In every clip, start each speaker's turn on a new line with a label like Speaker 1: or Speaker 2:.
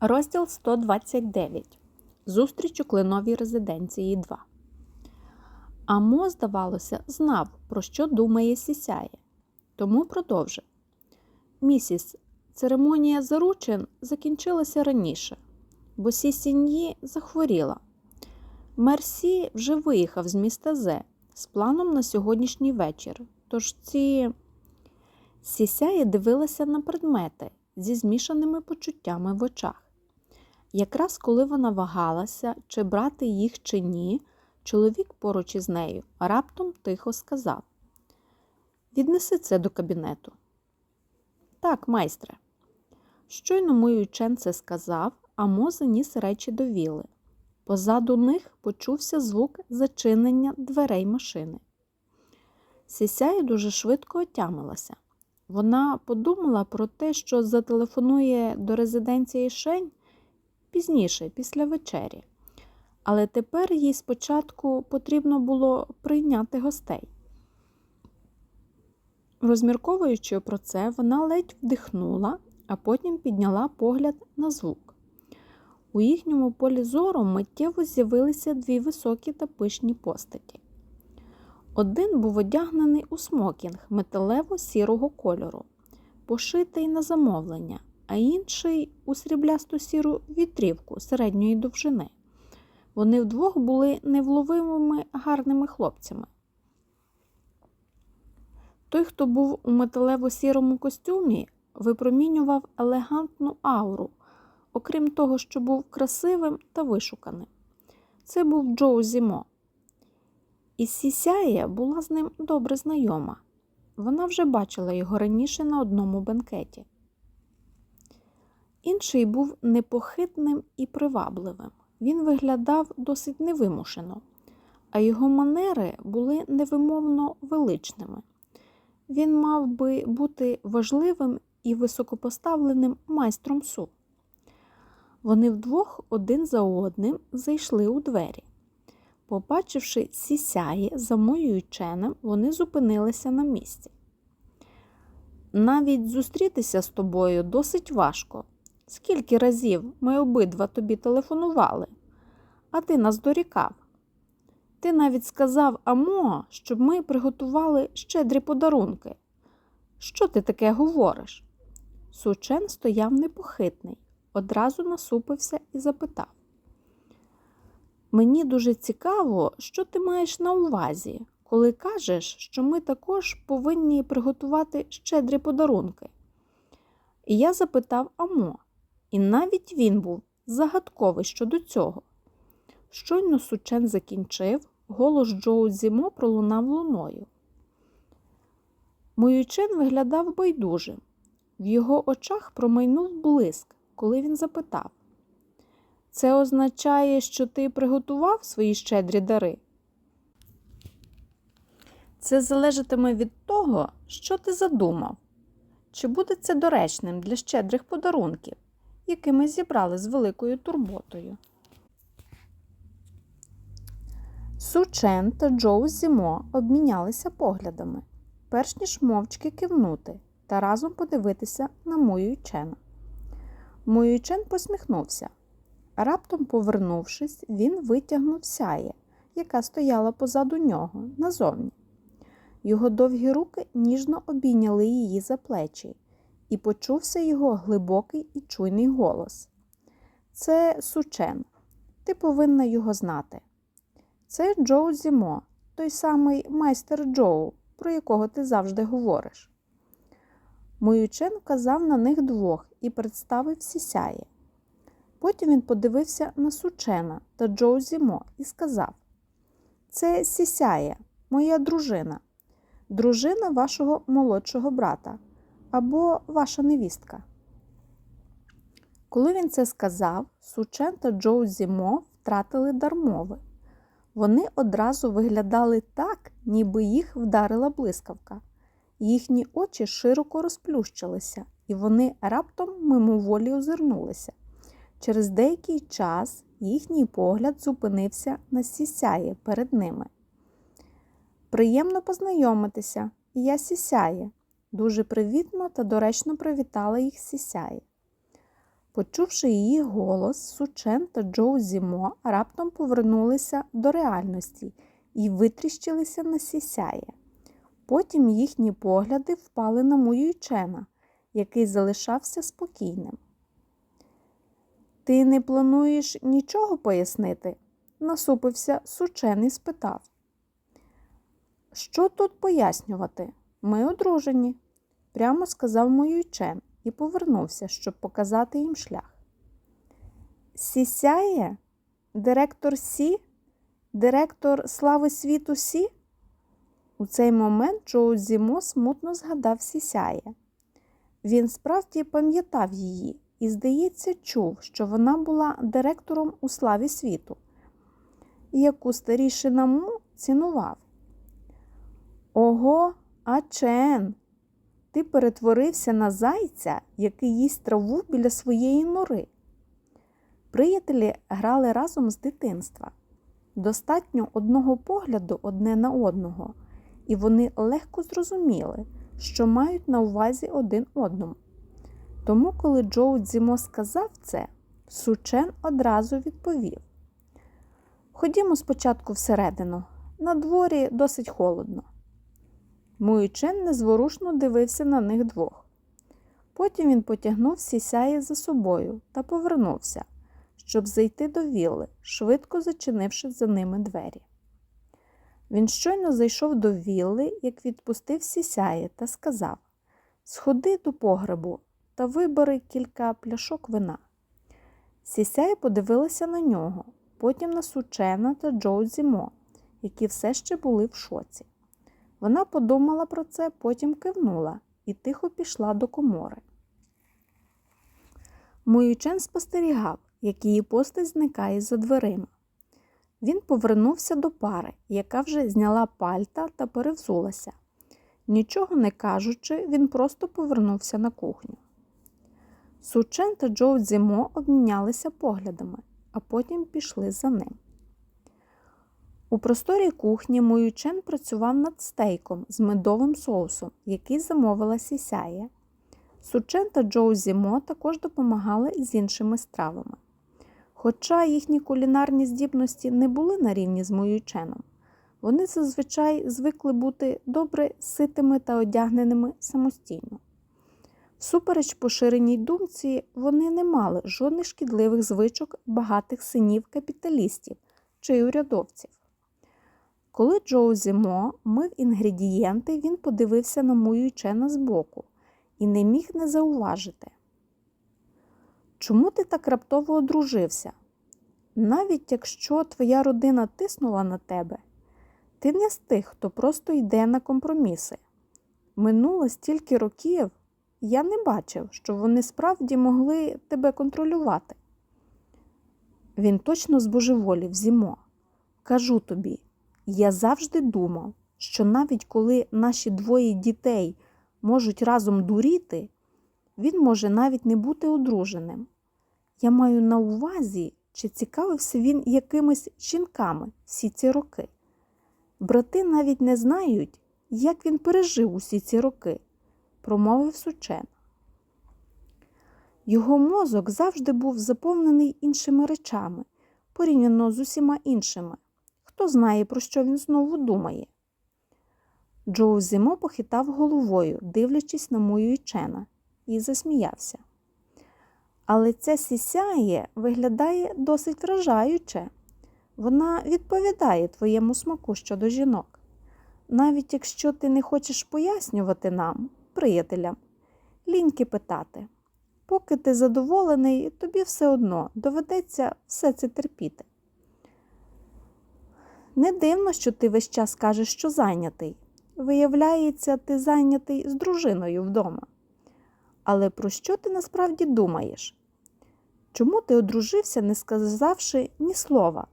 Speaker 1: Розділ 129. Зустріч у кленовій резиденції 2. Амо, здавалося, знав, про що думає Сісяє. Тому продовжив. Місіс, церемонія заручин закінчилася раніше, бо Сісіньї захворіла. Мерсі вже виїхав з міста Зе з планом на сьогоднішній вечір. Тож ці Сісяє дивилася на предмети зі змішаними почуттями в очах. Якраз коли вона вагалася, чи брати їх чи ні, чоловік поруч із нею раптом тихо сказав Віднеси це до кабінету. Так, майстре. Щойно мій учен це сказав, а Мо заніс речі до віли. Позаду них почувся звук зачинення дверей машини. Сісяя дуже швидко отямилася. Вона подумала про те, що зателефонує до резиденції Шень пізніше, після вечері. Але тепер їй спочатку потрібно було прийняти гостей. Розмірковуючи про це, вона ледь вдихнула, а потім підняла погляд на звук. У їхньому полі зору миттєво з'явилися дві високі та пишні постаті. Один був одягнений у смокінг металево-сірого кольору, пошитий на замовлення, а інший у сріблясту сіру вітрівку середньої довжини. Вони вдвох були невловимими гарними хлопцями. Той, хто був у металево-сірому костюмі, випромінював елегантну ауру, окрім того, що був красивим та вишуканим. Це був Джоу Зімо. І Сісяя була з ним добре знайома. Вона вже бачила його раніше на одному бенкеті. Інший був непохитним і привабливим. Він виглядав досить невимушено, а його манери були невимовно величними. Він мав би бути важливим і високопоставленим майстром су. Вони вдвох один за одним зайшли у двері. Побачивши сісяє за моєю ченем, вони зупинилися на місці. Навіть зустрітися з тобою досить важко. Скільки разів ми обидва тобі телефонували, а ти нас дорікав. Ти навіть сказав Амо, щоб ми приготували щедрі подарунки. Що ти таке говориш? Сучен стояв непохитний, одразу насупився і запитав. Мені дуже цікаво, що ти маєш на увазі, коли кажеш, що ми також повинні приготувати щедрі подарунки. І я запитав Амо, і навіть він був загадковий щодо цього. Щойно сучен закінчив, голос Джоу Зімо пролунав луною. Моючен виглядав байдужим. В його очах промайнув блиск, коли він запитав Це означає, що ти приготував свої щедрі дари? Це залежатиме від того, що ти задумав. Чи буде це доречним для щедрих подарунків, які ми зібрали з великою турботою? Сучен та Джоу Зімо обмінялися поглядами, перш ніж мовчки кивнути та разом подивитися на Мою Чена. Мою Чен посміхнувся. Раптом, повернувшись, він витягнув сяє, яка стояла позаду нього, назовні. Його довгі руки ніжно обійняли її за плечі, і почувся його глибокий і чуйний голос. Це Сучен, ти повинна його знати. Це Джоу Зімо, той самий майстер Джоу, про якого ти завжди говориш. Моючен вказав на них двох і представив сісяє. Потім він подивився на Сучена та Джоу Зімо і сказав: Це сісяє, моя дружина, дружина вашого молодшого брата або ваша невістка. Коли він це сказав, Сучен та Джоу Зімо втратили дар мови. Вони одразу виглядали так, ніби їх вдарила блискавка. Їхні очі широко розплющилися, і вони раптом мимоволі озирнулися. Через деякий час їхній погляд зупинився на сісяє перед ними. Приємно познайомитися, я сісяє. Дуже привітно та доречно привітала їх сісяє. Почувши її голос, Сучен та Джоу Зімо раптом повернулися до реальності і витріщилися на сісяє. Потім їхні погляди впали на Муюйчена, який залишався спокійним. Ти не плануєш нічого пояснити? насупився Сучен і спитав. Що тут пояснювати? Ми одружені, прямо сказав Муюйчен і повернувся, щоб показати їм шлях. Сісяє? Директор Сі? Директор слави світу Сі? У цей момент Джоу Зімо смутно згадав Сісяє. Він справді пам'ятав її і, здається, чув, що вона була директором у славі світу, яку старішина Му цінував. Ого, Ачен, ти перетворився на зайця, який їсть траву біля своєї нори. Приятелі грали разом з дитинства. Достатньо одного погляду одне на одного, і вони легко зрозуміли, що мають на увазі один одному. Тому, коли Джоу Дзімо сказав це, Сучен одразу відповів: Ходімо спочатку всередину, на дворі досить холодно. Муючен незворушно дивився на них двох. Потім він потягнув сісяє за собою та повернувся, щоб зайти до вілли, швидко зачинивши за ними двері. Він щойно зайшов до вілли, як відпустив сісяє та сказав Сходи до погребу та вибери кілька пляшок вина. Сісяє подивилася на нього, потім на Сучена та Джоу Зімо, які все ще були в шоці. Вона подумала про це, потім кивнула і тихо пішла до комори. Муючен спостерігав, як її постать зникає за дверима. Він повернувся до пари, яка вже зняла пальта та перевзулася. Нічого не кажучи, він просто повернувся на кухню. Сучен та Джоу Дзімо обмінялися поглядами, а потім пішли за ним. У просторій кухні Моючен працював над стейком з медовим соусом, який замовила сісяє. Сучен та Джоу Зімо також допомагали з іншими стравами. Хоча їхні кулінарні здібності не були на рівні з Моюченом, вони зазвичай звикли бути добре ситими та одягненими самостійно. Всупереч поширеній думці, вони не мали жодних шкідливих звичок багатих синів капіталістів чи урядовців. Коли Джоу Зімо мив інгредієнти, він подивився на Муючена збоку і не міг не зауважити. Чому ти так раптово одружився? Навіть якщо твоя родина тиснула на тебе, ти не з тих, хто просто йде на компроміси. Минуло стільки років, я не бачив, що вони справді могли тебе контролювати. Він точно збожеволів зімо. Кажу тобі, я завжди думав, що навіть коли наші двоє дітей можуть разом дуріти, він може навіть не бути одруженим. Я маю на увазі, чи цікавився він якимись жінками всі ці роки. Брати навіть не знають, як він пережив усі ці роки, промовив Сучен. Його мозок завжди був заповнений іншими речами, порівняно з усіма іншими. Хто знає, про що він знову думає. Джоу Зімо похитав головою, дивлячись на мою Чена, і засміявся. Але ця сісяє виглядає досить вражаюче. Вона відповідає твоєму смаку щодо жінок. Навіть якщо ти не хочеш пояснювати нам, приятелям, ліньки питати. Поки ти задоволений, тобі все одно доведеться все це терпіти. Не дивно, що ти весь час кажеш, що зайнятий. Виявляється, ти зайнятий з дружиною вдома. Але про що ти насправді думаєш? Чому ти одружився, не сказавши ні слова?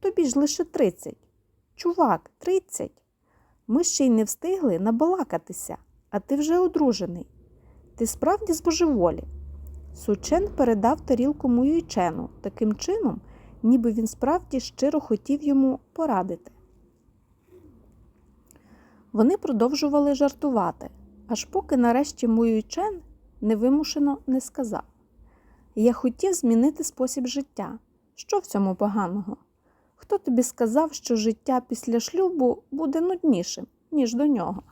Speaker 1: Тобі ж лише тридцять. Чувак, тридцять. Ми ще й не встигли набалакатися, а ти вже одружений. Ти справді збожеволі. Сучен передав тарілку Муюйчену таким чином, ніби він справді щиро хотів йому порадити. Вони продовжували жартувати, аж поки нарешті Муюйчен невимушено не сказав Я хотів змінити спосіб життя. Що в цьому поганого? Хто тобі сказав, що життя після шлюбу буде нуднішим, ніж до нього?